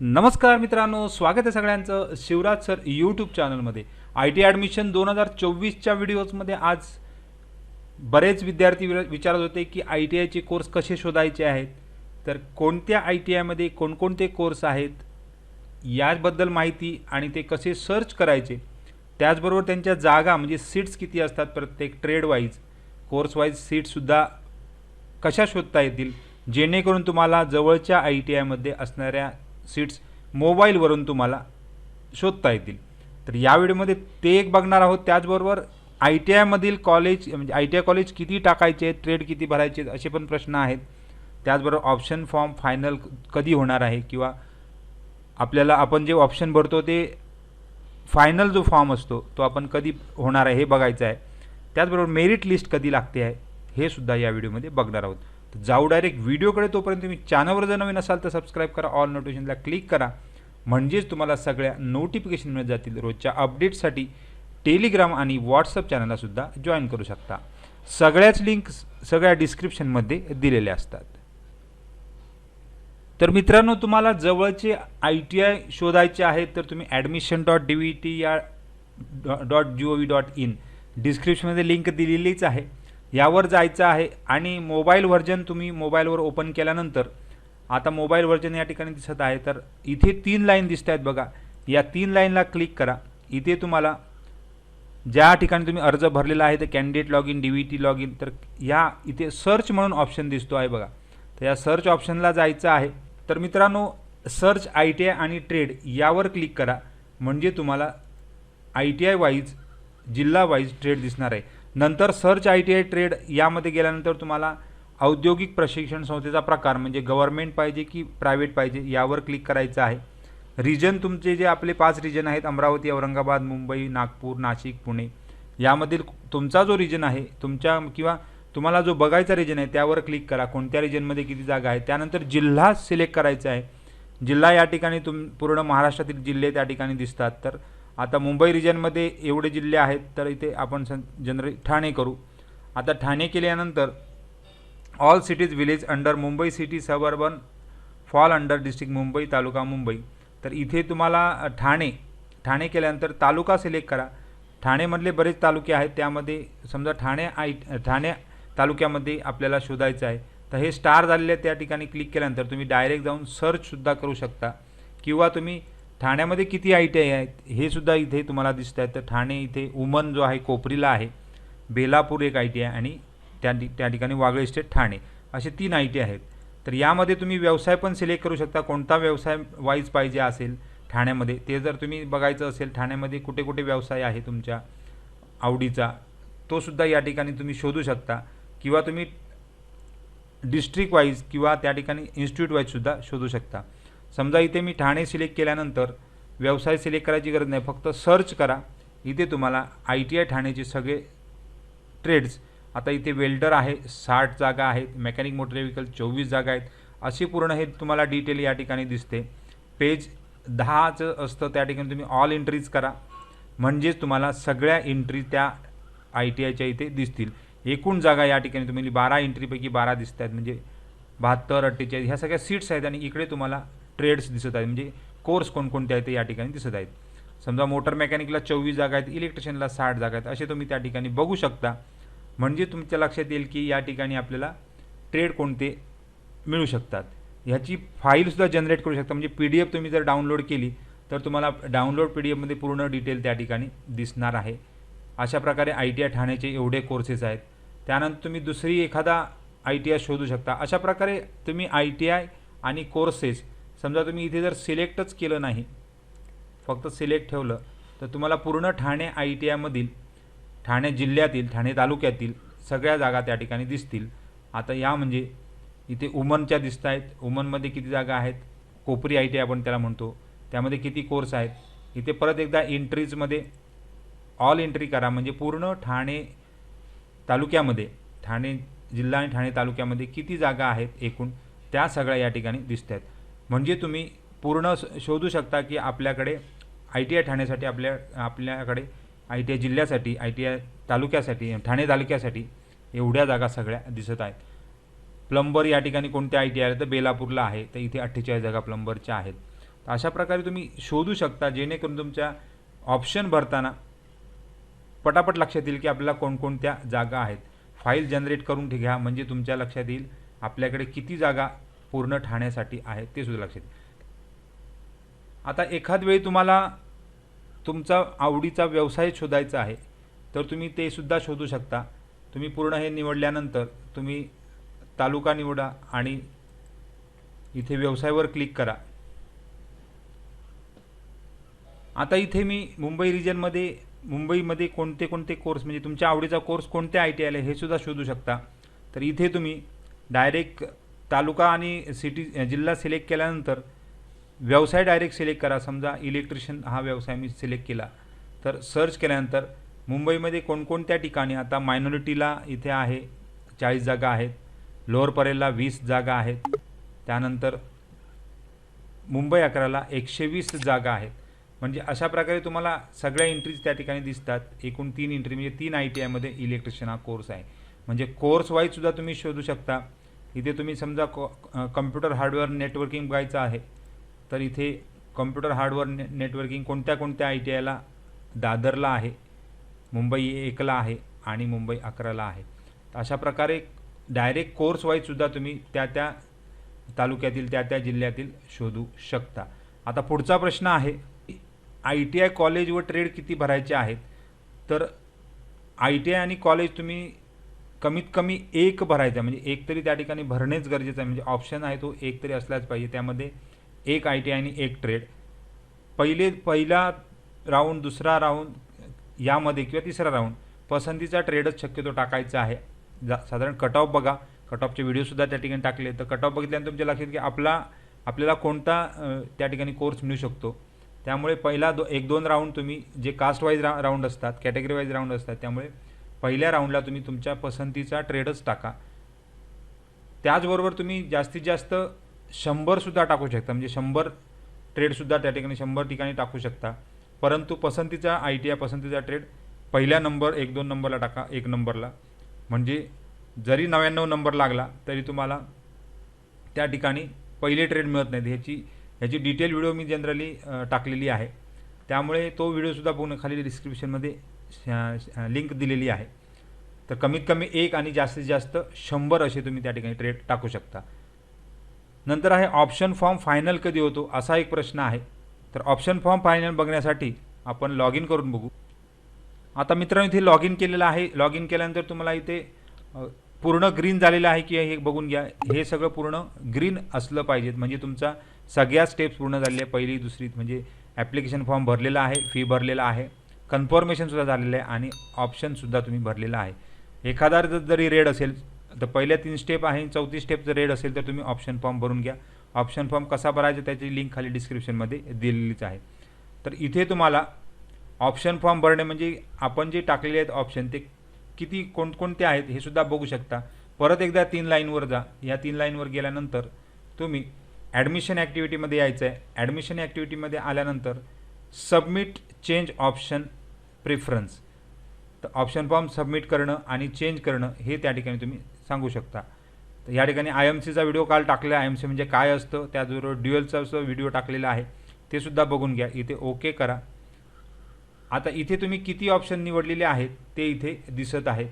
नमस्कार मित्रांनो स्वागत आहे सगळ्यांचं शिवराज सर यूट्यूब चॅनलमध्ये आय टी ॲडमिशन दोन हजार चोवीसच्या व्हिडिओजमध्ये आज बरेच विद्यार्थी विर- विचारत होते की आय टी आयचे कोर्स कसे शोधायचे आहेत तर कोणत्या आय टी आयमध्ये कोणकोणते कोर्स आहेत याबद्दल माहिती आणि ते कसे सर्च करायचे त्याचबरोबर त्यांच्या जागा म्हणजे सीट्स किती असतात प्रत्येक ट्रेड वाईज कोर्स वाईज सीटसुद्धा कशा शोधता येतील जेणेकरून तुम्हाला जवळच्या आय टी आयमध्ये असणाऱ्या सीट्स मोबाईलवरून तुम्हाला शोधता येतील. तर या व्हिडिओमध्ये ते एक बघणार आहोत. त्याचबरोबर आय टी आयमधील कॉलेज म्हणजे आय टी आय कॉलेज किती टाकायचे आहेत ट्रेड किती भरायचे आहेत असे पण प्रश्न आहेत. त्याचबरोबर ऑप्शन फॉर्म फायनल कधी होणार आहे किंवा आपल्याला आपण जे ऑप्शन भरतो ते फायनल जो फॉर्म असतो तो आपण कधी होणार आहे हे बघायचं आहे. त्याचबरोबर मेरिट लिस्ट कधी लागते आहे हे सुद्धा या व्हिडिओमध्ये बघणार आहोत. तर जाऊ डायरेक्ट व्हिडिओकडे तोपर्यंत तुम्ही चॅनलवर जर नवीन असाल तर सबस्क्राईब करा ऑल नोटिफिकेशनला क्लिक करा. म्हणजेच तुम्हाला सगळ्या नोटिफिकेशन मिळत जातील रोजच्या अपडेट्ससाठी टेलिग्राम आणि व्हॉट्सअप चॅनललासुद्धा जॉईन करू शकता. सगळ्याच लिंक सगळ्या डिस्क्रिप्शनमध्ये दिलेल्या असतात. तर मित्रांनो तुम्हाला जवळचे आय टी आय शोधायचे आहेत तर तुम्ही admission dot D V T या dot G O V dot in डिस्क्रिप्शनमध्ये लिंक दिलेलीच आहे. यावर जायचं आहे आणि मोबाईल व्हर्जन तुम्ही मोबाईलवर ओपन केल्यानंतर आता मोबाईल व्हर्जन या ठिकाणी दिसत आहे तर इथे तीन लाईन दिसत आहेत बघा. या तीन लाईनला क्लिक करा. इथे तुम्हाला ज्या ठिकाणी तुम्ही अर्ज भरलेला आहे ते candidate log in D V T log in तर या इथे सर्च म्हणून ऑप्शन दिसतो आहे बघा. तर या सर्च ऑप्शनला जायचं आहे. तर मित्रांनो सर्च आय टी आय आणि ट्रेड यावर क्लिक करा. म्हणजे तुम्हाला आय टी आय वाईज जिल्हा वाईज ट्रेड दिसणार आहे. नंतर search I T I trade यामध्ये गेल्यानंतर तुम्हाला औद्योगिक प्रशिक्षण संस्थेचा प्रकार म्हणजे गव्हर्मेंट पाहिजे की प्रायव्हेट पाहिजे यावर क्लिक करायचं आहे. रिजन तुमचे जे आपले पाच रिजन आहेत अमरावती औरंगाबाद मुंबई नागपूर नाशिक पुणे यामधील तुमचा जो रिजन आहे तुमच्या किंवा तुम्हाला जो बघायचा रिजन आहे त्यावर क्लिक करा. कोणत्या रिजनमध्ये किती जागा आहे त्यानंतर जिल्हा सिलेक्ट करायचा आहे. जिल्हा या ठिकाणी तुम पूर्ण महाराष्ट्रातील जिल्हे त्या ठिकाणी दिसतात. तर आता मुंबई रिजनमध्ये एवढे जिल्हे आहेत तर इथे आपण सं जनरली ठाणे करू. आता ठाणे केल्यानंतर all cities village under Mumbai city suburban fall under district Mumbai taluka Mumbai. तर इथे तुम्हाला ठाणे ठाणे केल्यानंतर तालुका सिलेक्ट करा. ठाणेमधले बरेच तालुके आहेत त्यामध्ये समजा ठाणे आय ठाणे तालुक्यामध्ये आपल्याला शोधायचं आहे. तर हे स्टार झालेले त्या ठिकाणी क्लिक केल्यानंतर तुम्ही डायरेक्ट जाऊन सर्चसुद्धा करू शकता. किंवा तुम्ही ठाण्यामध्ये किती आय टी आय आहेत हे सुद्धा इथे तुम्हाला दिसत आहे तर ठाणे इथे उमन जो आहे कोपरीला आहे. बेलापूर एक आय टी आय आणि त्या त्या ठिकाणी वागळे स्टेट ठाणे. असे तीन आय टी आहेत. तर यामध्ये तुम्ही व्यवसाय पण सिलेक्ट करू शकता. कोणता व्यवसाय वाईज पाहिजे असेल ठाण्यामध्ये ते जर तुम्ही बघायचं असेल ठाण्यामध्ये कुठे कुठे व्यवसाय आहे तुमच्या आवडीचा तो सुद्धा या ठिकाणी तुम्ही शोधू शकता. किंवा तुम्ही डिस्ट्रिक्ट वाईज किंवा त्या ठिकाणी इन्स्टिट्यूट वाईजसुद्धा शोधू शकता. समजा इथे मी ठाणे सिलेक्ट केल्यानंतर व्यवसाय सिलेक्ट करायची गरज नाही. फक्त सर्च करा. इथे तुम्हाला आय टी आय ठाण्याचे सगळे ट्रेड्स आता इथे वेल्डर आहे साठ जागा आहेत मेकॅनिक मोटर व्हेकल चोवीस जागा आहेत. अशी पूर्ण हे तुम्हाला डिटेल या ठिकाणी दिसते. पेज दहाचं असतं त्या ठिकाणी तुम्ही ऑल एंट्रीज करा. म्हणजेच तुम्हाला सगळ्या एंट्री त्या आय टी आयच्या इथे दिसतील. एकूण जागा या ठिकाणी तुम्ही बारा एंट्रीपैकी बारा दिसत आहेत म्हणजे बहात्तर अठ्ठेचाळीस ह्या सगळ्या सीट्स आहेत आणि इकडे तुम्हाला ट्रेड्स दिसत आहेत म्हणजे कोर्स कोणकोणते आहेत ते या ठिकाणी दिसत आहेत. समजा मोटर मेकॅनिकला चोवीस जागा आहेत इलेक्ट्रिशियनला साठ जागा आहेत असे तुम्ही त्या ठिकाणी बघू शकता. म्हणजे तुमच्या लक्षात येईल की या ठिकाणी आपल्याला ट्रेड कोणते मिळू शकतात. ह्याची फाईलसुद्धा जनरेट करू शकता म्हणजे पी डी एफ तुम्ही जर डाउनलोड केली तर तुम्हाला डाउनलोड पी डी एफमध्ये पूर्ण डिटेल त्या ठिकाणी दिसणार आहे. अशा प्रकारे आय टी आय ठाण्याचे एवढे कोर्सेस आहेत. त्यानंतर तुम्ही दुसरी एखादा आय टी आय शोधू शकता. अशा प्रकारे तुम्ही आय टी आय आणि कोर्सेस समजा तुम्ही इथे जर सिलेक्टच केलं नाही फक्त सिलेक्ट ठेवलं तर तुम्हाला पूर्ण ठाणे आय टी आयमधील ठाणे जिल्ह्यातील ठाणे तालुक्यातील सगळ्या जागा त्या ठिकाणी दिसतील. आता या म्हणजे इथे उमनच्या दिसत आहेत. उमनमध्ये किती जागा आहेत? कोपरी आय टी आपण त्याला म्हणतो. त्यामध्ये किती कोर्स आहेत? इथे परत एकदा एंट्रीजमध्ये ऑल एंट्री करा. म्हणजे पूर्ण ठाणे तालुक्यामध्ये ठाणे जिल्हा आणि ठाणे तालुक्यामध्ये किती जागा आहेत एकूण? त्या सगळ्या या ठिकाणी दिसत आहेत. म्हणजे तुम्ही पूर्ण शोधू शकता की आपल्याकडे आय टी आय ठाण्यासाठी आपल्या आपल्याकडे आय टी आय जिल्ह्यासाठी आय टी आय तालुक्यासाठी ठाणे तालुक्यासाठी एवढ्या जागा सगळ्या दिसत आहेत. प्लंबर या ठिकाणी कोणत्या आय टी आय तर बेलापूरला आहे. तर इथे अठ्ठेचाळीस जागा प्लंबरच्या आहेत. तर अशा प्रकारे तुम्ही शोधू शकता जेणेकरून तुमच्या ऑप्शन भरताना पटापट लक्षात येईल की आपल्याला कोणकोणत्या जागा आहेत. फाईल जनरेट करून ठे- घ्या म्हणजे तुमच्या लक्षात येईल आपल्याकडे किती जागा पूर्ण ठाण्यासाठी आहे ते सुद्धा लक्षात आता एखाद वेळी तुम्हाला तुमचा आवडीचा व्यवसाय शोधायचा आहे तर तुम्ही ते सुद्धा शोधू शकता. तुम्ही पूर्ण हे निवडल्यानंतर तुम्ही तालुका निवडा आणि इथे व्यवसायावर क्लिक करा. आता इथे मी मुंबई रिजनमध्ये मुंबईमध्ये कोणते कोणते कोर्स म्हणजे तुमच्या आवडीचा कोर्स कोणते आय टी आयला हे सुद्धा शोधू शकता. तर इथे तुम्ही डायरेक्ट तालुका आणि सिटी जिल्हा सिलेक्ट केल्यानंतर व्यवसाय डायरेक्ट सिलेक्ट करा. समजा इलेक्ट्रिशियन हा व्यवसाय मी सिलेक्ट केला. तर सर्च केल्यानंतर मुंबईमध्ये कोणकोणत्या ठिकाणी आता मायनॉरिटीला इथे आहे चाळीस जागा आहेत. लोअर परेलला वीस जागा आहेत. त्यानंतर मुंबई अकराला एकशे वीस जागा आहेत. म्हणजे अशा प्रकारे तुम्हाला सगळ्या एंट्रीज त्या ठिकाणी दिसतात. एकूण तीन एंट्री म्हणजे तीन आय टी आयमध्ये इलेक्ट्रिशियन हा कोर्स आहे. म्हणजे कोर्स वाईजसुद्धा तुम्ही शोधू शकता. इथे तुम्ही समजा कॉ कम्प्युटर हार्डवेअर नेटवर्किंग बघायचं आहे तर इथे कम्प्युटर हार्डवेअर ने नेटवर्किंग कोणत्या कोणत्या आय टी आयला दादरला आहे मुंबई एकला आहे आणि मुंबई अकराला आहे. तर अशा प्रकारे डायरेक्ट कोर्स वाईजसुद्धा तुम्ही त्या त्या तालुक्यातील त्या त्या जिल्ह्यातील शोधू शकता. आता पुढचा प्रश्न आहे आय टी आय कॉलेज व ट्रेड किती भरायचे आहेत? तर आय टी आय आणि कॉलेज तुम्ही कमीत कमी एक भरायचा म्हणजे एक तरी त्या ठिकाणी भरणेच गरजेचं आहे. म्हणजे ऑप्शन आहे तो एक तरी असलाच पाहिजे. त्यामध्ये एक आय टी आय आणि एक ट्रेड पहिले पहिला राऊंड दुसरा राऊंड यामध्ये किंवा तिसरा राऊंड पसंतीचा ट्रेडच शक्यतो टाकायचा आहे. जा साधारण कट ऑफ बघा. कट ऑफचे व्हिडिओसुद्धा त्या ठिकाणी टाकले. तर कट ऑफ बघितल्यानंतर तुमच्या लक्षात की आपला आपल्याला कोणता त्या ठिकाणी कोर्स मिळू शकतो. त्यामुळे पहिला दो एक दोन राऊंड तुम्ही जे कास्ट वाईज रा राऊंड असतात कॅटेगरी वाईज राऊंड असतात त्यामुळे पहिल्या राऊंडला तुम्ही तुमच्या पसंतीचा ट्रेडच टाका. त्याचबरोबर तुम्ही जास्तीत जास्त शंभरसुद्धा टाकू शकता. म्हणजे शंभर ट्रेडसुद्धा त्या ठिकाणी शंभर ठिकाणी टाकू शकता. परंतु पसंतीचा आय टी आय पसंतीचा ट्रेड पहिल्या नंबर एक दोन नंबरला टाका एक नंबरला म्हणजे जरी नव्याण्णव नंबर लागला तरी तुम्हाला त्या ठिकाणी पहिले ट्रेड मिळत नाहीत. ह्याची ह्याची डिटेल व्हिडिओ मी जनरली टाकलेली आहे. त्यामुळे तो व्हिडिओसुद्धा बघून खाली डिस्क्रिप्शनमध्ये लिंक दिलेली आहे. तर कमीत कमी एक आणि जास्तीत जास्त शंभर असे तुम्ही त्या ठिकाणी ट्रेड टाकू शकता. नंतर आहे ऑप्शन फॉर्म फायनल कधी होतो असा एक प्रश्न आहे. तर ऑप्शन फॉर्म फायनल बघण्यासाठी आपण लॉग इन करून बघू. आता मित्रांनो इथे लॉग इन केलेलं आहे. लॉग इन केल्यानंतर तुम्हाला इथे पूर्ण ग्रीन झालेलं आहे की हे बघून घ्या. हे सगळं पूर्ण ग्रीन असलं पाहिजेत. म्हणजे तुमचा सगळ्या स्टेप्स पूर्ण झालेल्या पहिली दुसरी म्हणजे ॲप्लिकेशन फॉर्म भरलेला आहे फी भरलेला आहे. कन्फर्मेशनसुद्धा झालेलं आहे आणि ऑप्शनसुद्धा तुम्ही भरलेला आहे. एखादा जर जरी रेड असेल तर पहिल्या तीन स्टेप आहे चौथी स्टेप जर रेड असेल तर तुम्ही ऑप्शन फॉर्म भरून घ्या. ऑप्शन फॉर्म कसा भरायचा त्याची लिंक खाली डिस्क्रिप्शनमध्ये दिलेलीच आहे. तर इथे तुम्हाला ऑप्शन फॉर्म भरणे म्हणजे आपण जे टाकलेले आहेत ऑप्शन ते किती कोणकोणते आहेत हे सुद्धा बघू शकता. परत एकदा तीन लाईनवर जा. या तीन लाईनवर गेल्यानंतर तुम्ही ॲडमिशन ॲक्टिव्हिटीमध्ये यायचं आहे ॲडमिशन ॲक्टिव्हिटीमध्ये आल्यानंतर सबमिट चेंज ऑप्शन प्रेफरन्स तर ऑप्शन फॉर्म सबमिट करणं आणि चेंज करणं हे त्या ठिकाणी तुम्ही सांगू शकता. तर या ठिकाणी आय एम सीचा व्हिडिओ काल टाकला आय एम सी म्हणजे काय असतं? त्याचबरोबर ड्युअलचा व्हिडिओ टाकलेला आहे. ते सुद्धा बघून घ्या. इथे ओके करा. आता इथे तुम्ही किती ऑप्शन निवडलेले आहेत ते इथे दिसत आहे.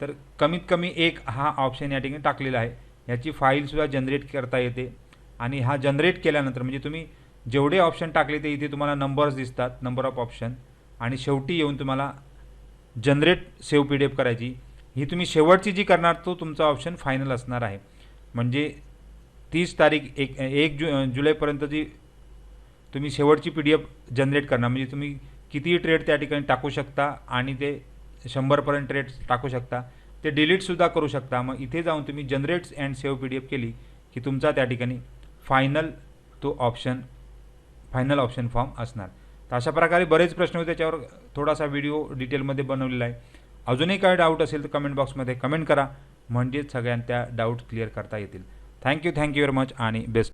तर कमीत कमी एक हा ऑप्शन या ठिकाणी टाकलेला आहे. याची फाईलसुद्धा जनरेट करता येते. आणि हा जनरेट केल्यानंतर म्हणजे तुम्ही जेवढे ऑप्शन टाकले ते इथे तुम्हाला नंबर्स दिसतात नंबर ऑफ ऑप्शन आणि शेवटी येऊन तुम्हाला generate save P D F करायची. ही तुम्ही शेवटची जी करणार तो तुमचा ऑप्शन फायनल असणार आहे. म्हणजे तीस तारीख एक एक जु जुलैपर्यंतची तुम्ही शेवटची पी डी एफ जनरेट करणार म्हणजे तुम्ही कितीही ट्रेड त्या ठिकाणी टाकू शकता आणि ते शंभरपर्यंत ट्रेड टाकू शकता. ते डिलीटसुद्धा करू शकता. मग इथे जाऊन तुम्ही generates and save P D F केली की तुमचा त्या ठिकाणी फायनल तो ऑप्शन फायनल ऑप्शन फॉर्म असणार. तर अशा प्रकारे बरेच प्रश्न होते त्याच्यावर थोडासा व्हिडिओ डिटेलमध्ये बनवलेला आहे. अजूनही काय डाऊट असेल तर कमेंट बॉक्समध्ये कमेंट करा. म्हणजेच सगळ्यांना त्या डाऊट क्लिअर करता येतील. Thank you thank you very much आणि बेस्ट